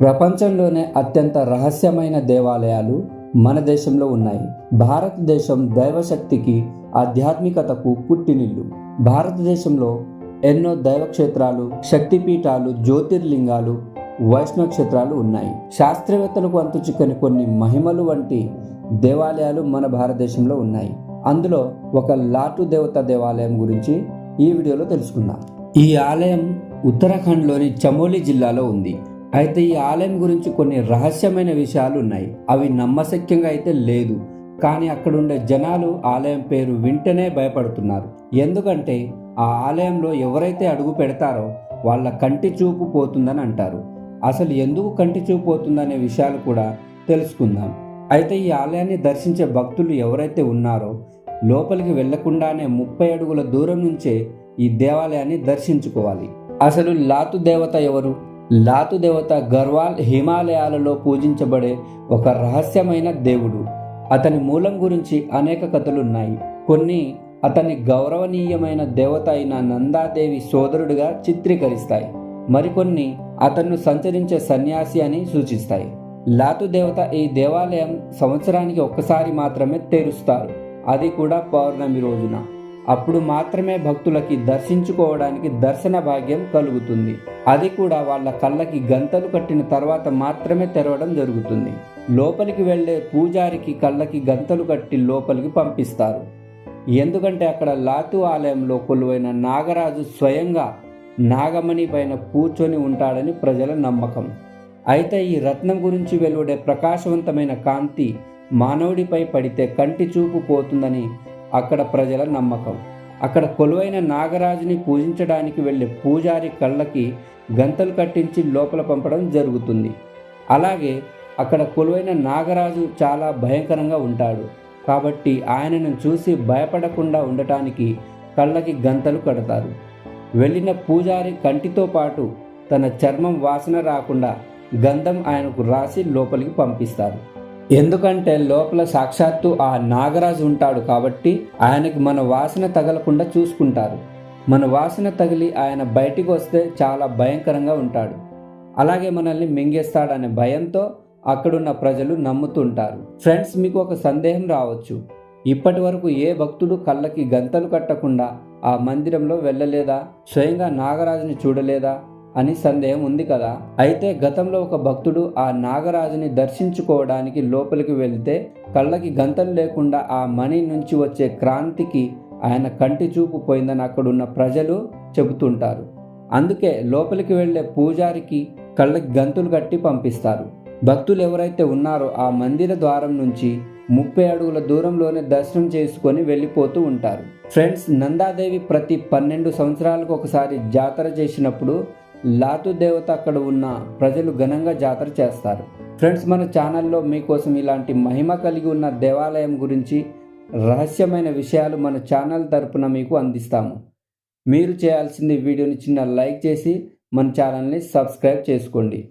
ప్రపంచంలోనే అత్యంత రహస్యమైన దేవాలయాలు మన దేశంలో ఉన్నాయి. భారతదేశం దైవశక్తికి ఆధ్యాత్మికతకు పుట్టినిల్లు. భారతదేశంలో ఎన్నో దైవ క్షేత్రాలు శక్తిపీఠాలు జ్యోతిర్లింగాలు వైష్ణవ క్షేత్రాలు ఉన్నాయి. శాస్త్రవేత్తలకు అంతు చిక్కని కొన్ని మహిమలు వంటి దేవాలయాలు మన భారతదేశంలో ఉన్నాయి. అందులో ఒక లాటు దేవత దేవాలయం గురించి ఈ వీడియోలో తెలుసుకుందాం. ఈ ఆలయం ఉత్తరాఖండ్లోని చమోలి జిల్లాలో ఉంది. అయితే ఈ ఆలయం గురించి కొన్ని రహస్యమైన విషయాలు ఉన్నాయి. అవి నమ్మశక్యంగా అయితే లేదు. కానీ అక్కడ ఉండే జనాలు ఆలయం పేరు వింటనే భయపడుతున్నారు. ఎందుకంటే ఆ ఆలయంలో ఎవరైతే అడుగు పెడతారో వాళ్ళ కంటి చూపు పోతుందని అంటారు. అసలు ఎందుకు కంటి చూపు పోతుందనే విషయాలు కూడా తెలుసుకుందాం. అయితే ఈ ఆలయాన్ని దర్శించే భక్తులు ఎవరైతే ఉన్నారో లోపలికి వెళ్ళకుండానే ముప్పై అడుగుల దూరం నుంచే ఈ దేవాలయాన్ని దర్శించుకోవాలి. అసలు లాతు దేవత ఎవరు? లాతు దేవత గర్వాల్ హిమాలయాలలో పూజించబడే ఒక రహస్యమైన దేవుడు. అతని మూలం గురించి అనేక కథలున్నాయి. కొన్ని అతని గౌరవనీయమైన దేవత అయిన నందాదేవి సోదరుడిగా చిత్రీకరిస్తాయి. మరికొన్ని అతన్ను సంచరించే సన్యాసి అని సూచిస్తాయి. లాతు దేవత ఈ దేవాలయం సంవత్సరానికి ఒక్కసారి మాత్రమే తెరుస్తారు. అది కూడా పౌర్ణమి రోజున. అప్పుడు మాత్రమే భక్తులకి దర్శించుకోవడానికి దర్శన భాగ్యం కలుగుతుంది. అది కూడా వాళ్ళ కళ్ళకి గంతలు కట్టిన తర్వాత మాత్రమే తెరవడం జరుగుతుంది. లోపలికి వెళ్ళే పూజారికి కళ్ళకి గంతలు కట్టి లోపలికి పంపిస్తారు. ఎందుకంటే అక్కడ లాతు ఆలయంలో కొలువైన నాగరాజు స్వయంగా నాగమణి పైన కూర్చొని ఉంటాడని ప్రజల నమ్మకం. అయితే ఈ రత్నం గురించి వెలువడే ప్రకాశవంతమైన కాంతి మానవుడిపై పడితే కంటి చూపు పోతుందని అక్కడ ప్రజల నమ్మకం. అక్కడ కొలువైన నాగరాజుని పూజించడానికి వెళ్ళే పూజారి కళ్ళకి గంతలు కట్టించి లోపల పంపడం జరుగుతుంది. అలాగే అక్కడ కొలువైన నాగరాజు చాలా భయంకరంగా ఉంటాడు. కాబట్టి ఆయనను చూసి భయపడకుండా ఉండటానికి కళ్ళకి గంతలు కడతారు. వెళ్ళిన పూజారి కంటితో పాటు తన చర్మం వాసన రాకుండా గంధం ఆయనకు రాసి లోపలికి పంపిస్తారు. ఎందుకంటే లోపల సాక్షాత్తు ఆ నాగరాజు ఉంటాడు కాబట్టి ఆయనకి మన వాసన తగలకుండా చూసుకుంటారు. మన వాసన తగిలి ఆయన బయటికి వస్తే చాలా భయంకరంగా ఉంటాడు. అలాగే మనల్ని మింగేస్తాడనే భయంతో అక్కడున్న ప్రజలు నమ్ముతుంటారు ఫ్రెండ్స్ మీకు ఒక సందేహం రావచ్చు. ఇప్పటి వరకు ఏ భక్తుడు కళ్ళకి గంతలు కట్టకుండా ఆ మందిరంలో వెళ్ళలేదా? స్వయంగా నాగరాజుని చూడలేదా? అని సందేహం ఉంది కదా? అయితే గతంలో ఒక భక్తుడు ఆ నాగరాజుని దర్శించుకోవడానికి లోపలికి వెళ్తే కళ్ళకి గంతలు లేకుండా ఆ మణి నుంచి వచ్చే క్రాంతికి ఆయన కంటి చూపు పోయిందని అక్కడున్న ప్రజలు చెబుతుంటారు. అందుకే లోపలికి వెళ్ళే పూజారికి కళ్ళకి గంతులు కట్టి పంపిస్తారు. భక్తులు ఎవరైతే ఉన్నారో ఆ మందిర ద్వారం నుంచి ముప్పై అడుగుల దూరంలోనే దర్శనం చేసుకొని వెళ్ళిపోతూ ఉంటారు. ఫ్రెండ్స్ నందాదేవి ప్రతి పన్నెండు సంవత్సరాలకు ఒకసారి జాతర చేసినప్పుడు లాతు దేవత అక్కడ ఉన్న ప్రజలు ఘనంగా జాతర చేస్తారు. ఫ్రెండ్స్ మన ఛానల్లో మీకోసం ఇలాంటి మహిమ కలిగి ఉన్న దేవాలయం గురించి రహస్యమైన విషయాలు మన ఛానల్ తరపున మీకు అందిస్తాము. మీరు చేయాల్సింది వీడియోని చిన్న లైక్ చేసి మన ఛానల్ని సబ్స్క్రైబ్ చేసుకోండి.